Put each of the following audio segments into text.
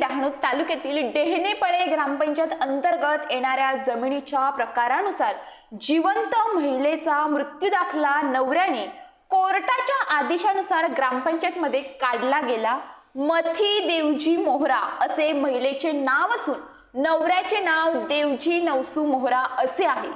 डहाणू तालुक्यातील डेहनेपळे ग्रामपंचायत अंतर्गत येणाऱ्या जमिनीच्या प्रकारानुसार जिवंत महिलेचा मृत्यू दाखला नवऱ्याने कोर्टाच्या आदेशानुसार ग्रामपंचायतमध्ये काढला गेला. मथी देवजी मोहरा असे महिलेचे नाव असून नवऱ्याचे नाव देवजी नवसू मोहरा असे आहे.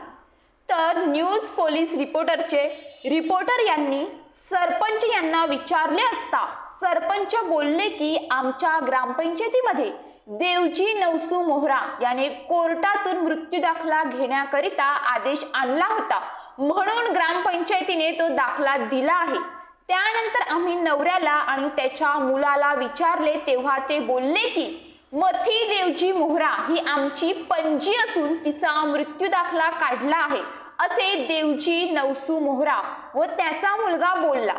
तर न्यूज पोलीस रिपोर्टरचे रिपोर्टर यांनी सरपंच यांना विचारले असता सरपंच बोलले की आमच्या ग्रामपंचायतीमध्ये देवजी नवसू मोहरा याने कोर्टातून मृत्यू दाखला घेण्याकरिता आदेश आणला होता. म्हणून ग्रामपंचायतीने तो दाखला दिला आहे. त्यानंतर आम्ही नवऱ्याला आणि त्याच्या मुलाला विचारले तेव्हा ते बोलले की मथी देवजी मोहरा ही आमची पणजी असून तिचा मृत्यू दाखला काढला आहे असे देवजी नवसू मोहरा व त्याचा मुलगा बोलला.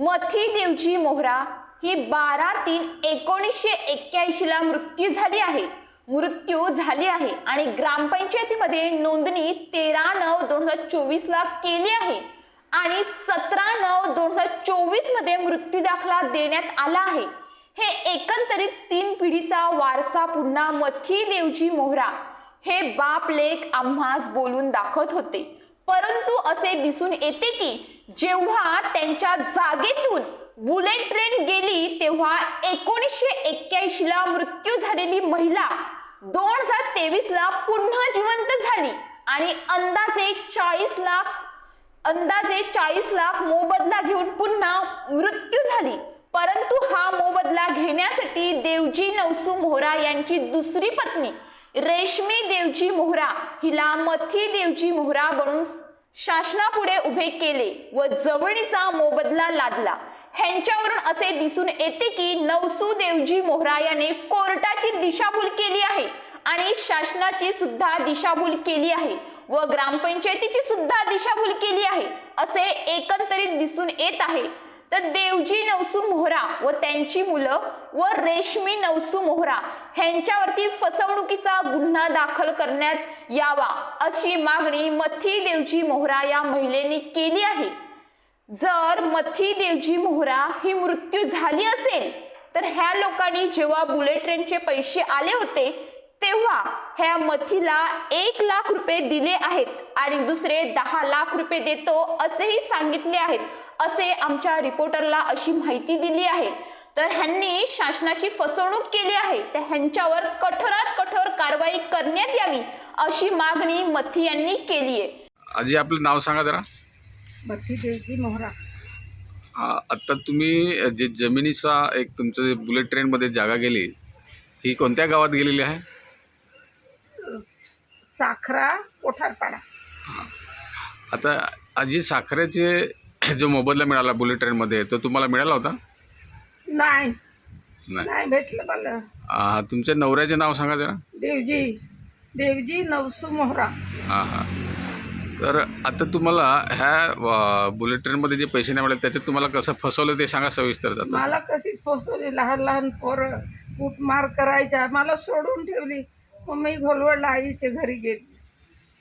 मथी देवजी मोहरा ही बारा तीन एकोणीसशे एक्क्याऐंशी ला मृत्यू झाली आहे. मृत्यू झाली आहे आणि ग्रामपंचायतीमध्ये नोंदणी तेरा नऊ दोन हजार चोवीस ला केली आहे आणि सतरा नऊ दोन हजार चोवीसमध्ये मृत्यू दाखला देण्यात आला आहे. हे एकंदरीत तीन पिढीचा वारसा पुन्हा मथी देवजी मोहरा हे बाप लेख आम्हास बोलून दाखवत होते. परंतु असे दिसून येते की जेव्हा त्यांच्या जागेतून बुलेट ट्रेन गेली तेव्हा एकोणीसशे एक्क्याऐंशी ला मृत्यू झालेली महिला दोन हजार तेवीस ला पुन्हा जिवंत झाली आणि अंदाजे चाळीस लाख अंदाजे चाळीस लाख मोबदला घेऊन पुन्हा मृत्यू झाली. परंतु हा मोबदला घेण्यासाठी देवजी नवसू मोहरा यांची दुसरी पत्नी रेशमी देवजी मोहरा हिला मथी देवजी मोहरा बनून शासनापुढे उभे केले व जवळीचा मोबदला लादला. ह्यांच्यावरून असे दिसून येते की नवसू देवजी मोहरा याने कोर्टाची दिशाभूल केली आहे आणि शासनाची सुद्धा दिशाभूल केली आहे व ग्रामपंचायतीची सुद्धा दिशाभूल केली आहे असे एकंदरीत दिसून येत आहे. तर देवजी नवसू मोहरा व त्यांची मुलं व रेशमी नवसू मोहरा ह्यांच्यावरती फसवणुकीचा गुन्हा दाखल करण्यात यावा अशी मागणी मथी देवजी मोहरा या महिलेने केली आहे. जर मथी देवजी मोहरा ही मृत्यू झाली असेल तर ह्या लोकांनी जेव्हा बुलेट ट्रेनचे पैसे आले होते तेव्हा ह्या मथीला एक लाख रुपये दिले आहेत आणि दुसरे दहा लाख रुपये देतो असेही सांगितले आहेत. असे आमच्या रिपोर्टरला अशी माहिती दिली आहे. तर ह्यांनी शासनाची फसवणूक केली आहे. तर ह्यांच्यावर कठोरात कठोर कारवाई करण्यात यावी अशी मागणी मथी यांनी केली आहे. आजी आपलं नाव सांगा जरा. भट्टी देवजी मोहरा. आ, आत्ता तुम्ही जे जमिनीचा एक तुमचं जे बुलेट ट्रेनमध्ये जागा गेली ही कोणत्या गावात गेलेली आहे? साखरा कोठारपाडा. आता आजी साखरेचे जो मोबदला मिळाला बुलेट ट्रेनमध्ये तो तुम्हाला मिळाला होता? नाही. नाही. नाही भेटलं मला. आ, तुमच्या नवऱ्याचे नाव सांगा जरा. देवजी. देवजी नवसू मोहरा. हां हां. तर आता तुम्हाला ह्या व, बुलेट ट्रेनमध्ये जे पैसे नाही मिळाले त्याच्यात तुम्हाला कसं फसवलं ते सांगा सविस्तर जातं मला कशी फसवली? लहान लहान पोरं कुटमार करायच्या मला सोडून ठेवली. मग मी घोलवडला आईच्या घरी गेली.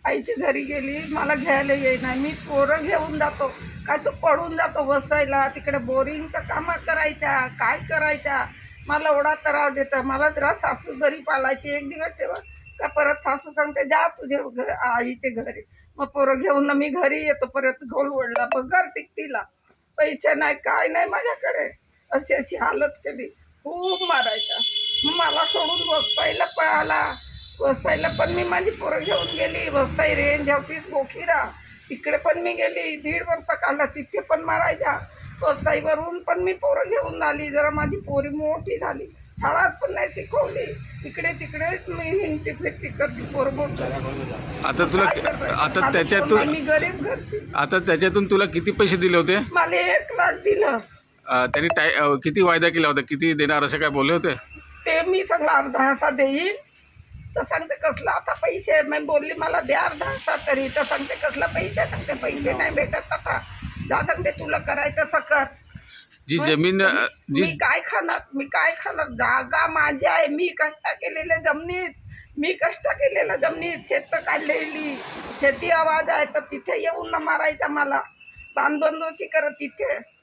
आईची घरी गेली मला घ्यायला येईना मी पोरं घेऊन जातो. काय तू पडून जातो बसायला? तिकडे बोरिंगचं कामं करायच्या काय करायच्या? मला एवढा त्रास देतं. मला जरा सासू घरी पालायची एक दिवस ठेवा का परत सासू सांगते जा तुझ्या घर आईचे घरी. मग पोरं घेऊन मी घरी येतो. परत घोल ओढला मग घर टिकतीला. पैसे नाही काय नाही माझ्याकडे. अशी अशी हालत केली. खूप मारायचा. मग मला सोडून बसायला पळाला. बसायला पण मी माझी पोरं घेऊन गेली. बसाई रेंज ऑफिस गोखीरा. तिकडे पण मी गेली. दीड वर्ष काढला. तिथे पण मारायच्या बसाईवरून पण मी पोरं घेऊन आली. जरा माझी पोरी मोठी झाली. शाळात पण नाही शिकवली. इकडे तिकडेच मी हिंडती फिरती करते पोरं मोठं. आता तुला? आता त्याच्यातून मी गरीब घरची आता त्याच्यातून तुला किती पैसे दिले होते? मला एक लाख दिलं. त्यांनी टाय किती वायदा केला होता? किती देणार असं काय बोलले होते? ते मी सगळं अर्धा असा देईल तर सांगते कसला आता पैसे मी बोलली मला द्या अर्धा असा तरी. तर सांगते कसला पैसे सांगते पैसे नाही भेटत आता. जा सांगते तुला करायचं सकत जी जमीन जी मी काय खाणार? मी काय खाणार? जागा माझी आहे. मी कष्ट केलेल्या जमिनीत. मी कष्ट केलेल्या जमिनीत. शेत काढलेली. शेती आवाज आहे तर तिथे येऊन ना मारायचा मला. बांधून दोषी करत तिथे.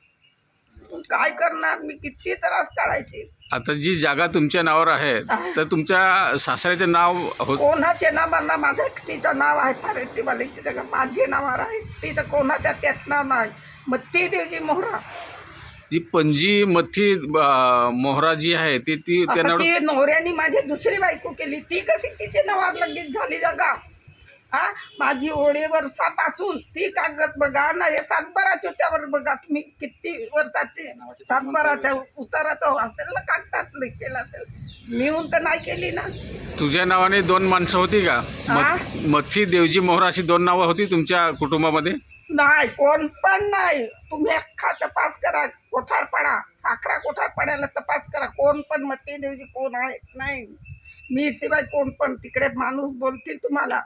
काय करणार? मी किती त्रास काढायचे आता जी जागा तुमच्या नावावर आहे तर तुमच्या सासऱ्याचे नाव हो कोणाचे ना मला माझं एकटीचं नाव आहे फारेट्टीवालीची जागा. माझे नावावर आहे तिथं कोणाच्या त्यात नाव नाही. मग ती देवजी मोहरा. जी पणजी मथी अं, मोहरा जी आहे ती ती आता त्यांना ती नवऱ्याने माझी दुसरी बायको केली. ती कशी तिची नावावर लगेच झाली जागा? हा? माझी ओळी वर्षापासून ती कागद बघा ना हे सातबाराच्या त्यावर बघा तुम्ही किती वर्षाची. सातबाराच्या उताराचं असेल ना कागदात केलं असेल. मिळून तर नाही केली ना. तुझ्या नावाने दोन माणसं होती का? हा? मथी देवजी मोहरा अशी दोन नावं होती तुमच्या कुटुंबामध्ये? नाही कोण पण नाही. तुम्ही अख्खा तपास करा कोठारपाडा साखरा कोठारपाड्याला तपास करा. कोण पण मती देवजी कोण आहे नाही. मी शिवाय कोण पण तिकडे माणूस बोलतील तुम्हाला.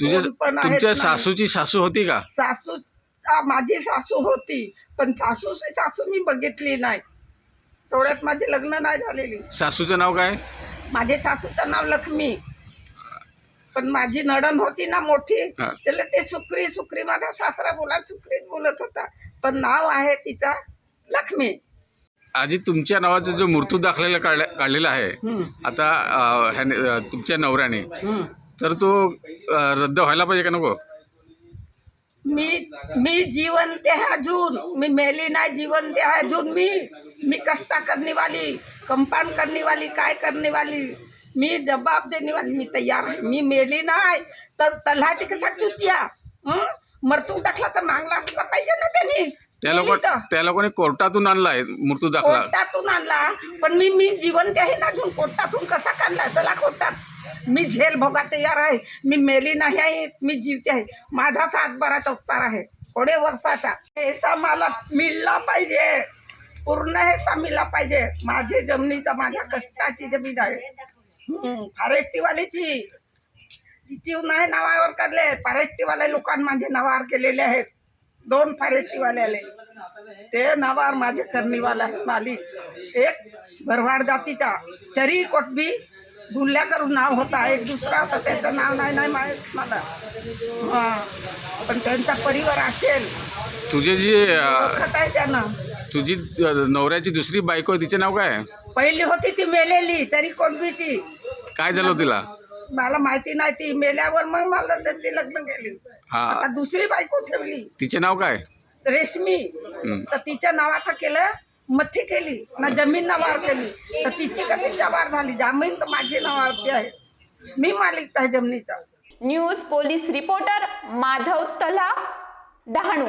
तुझ्या कोण पण आहेत तुमच्या. सासूची सासू होती का? सासू आ, माझी सासू होती पण सासूची सासू मी बघितली नाही. थोड्यात माझे लग्न नाही झालेली. सासूचं नाव काय? माझे सासूचं नाव लक्ष्मी. पण माझी नडण होती ना मोठी हा. त्याला ते सुक्री सुक्री माझा सासरा बोला सुक्रीच बोलत होता. पण नाव आहे तिचा लक्ष्मी. आजी तुमच्या नावाचा जो मृत्यू दाखलेला काढला काढलेला आहे हम्म, आता अं, ह्याने अं, तुमच्या नवऱ्याने हम्म. तर तो अं, रद्द व्हायला पाहिजे का नको? मी मी जिवंत आहे अजून. मी मेली नाही जिवंत आहे अजून मी. मी कष्टा करने वाली कंपाऊंड करने वाली काय करने वाली मी जबाब देने वाली मी तयार आहे. मी मेली नाही तर तल्हाटी कसा चुतिया? हं? मरतून टाकला तर मागला असला पाहिजे ना त्यांनी. त्या मेली लोक तर. त्या लोकांनी कोर्टातून आणलाय मृत्यू दाखला. कोर्टातून आणला. पण मी मी जिवंत आहे ना अजून. कोर्टातून कसा काढला? चला कोर्टात. मी झेल भोगा तयार आहे. मी मेली नाही आहे. मी जीवते आहे. माझा सातबाराचा अवतार आहे. थोडे वर्षाचा. पैसा मला मिळला पाहिजे. पूर्ण हे मिळला पाहिजे. माझे जमिनीचा माझ्या कष्टाची जमीन आहे. फारेट्टीवालीची. तिची नाही नावावर करले. फारेट्टीवाले लोकांनी माझे नावावर केलेले आहेत. दोन फारेट्टीवाले आले. ते नावावर माझे करणीवाला आहेत. मालिक. एक भरवाड जातीचा. चरी कोटबी गुल्ल्या करून नाव होता एक दुसरा होता त्याचं नाव नाही नाही माहीत मला. हां पण त्यांचा परिवार असेल. तुझे जी अं, ओळखत आहे त्यांना. तुझी अं, नवऱ्याची दुसरी बायको आहे तिचे नाव काय आहे? पहिली होती ती मेलेली तरी कोटबीची काय झालं तिला? मला माहिती नाही ती मेल्यावर मग मला त्याची लग्न केली. हा. आता दुसरी बायको ठेवली. तिचे नाव काय? रेशमी. हं. तर तिच्या नावाचा केलं मथी केली ना जमीन नावावर केली तर तिची कशी जबार झाली? जमीन तर माझी नावावरती आहे. मी मालिक आहे जमिनीचा. न्यूज पोलीस रिपोर्टर माधव तला डहाणू.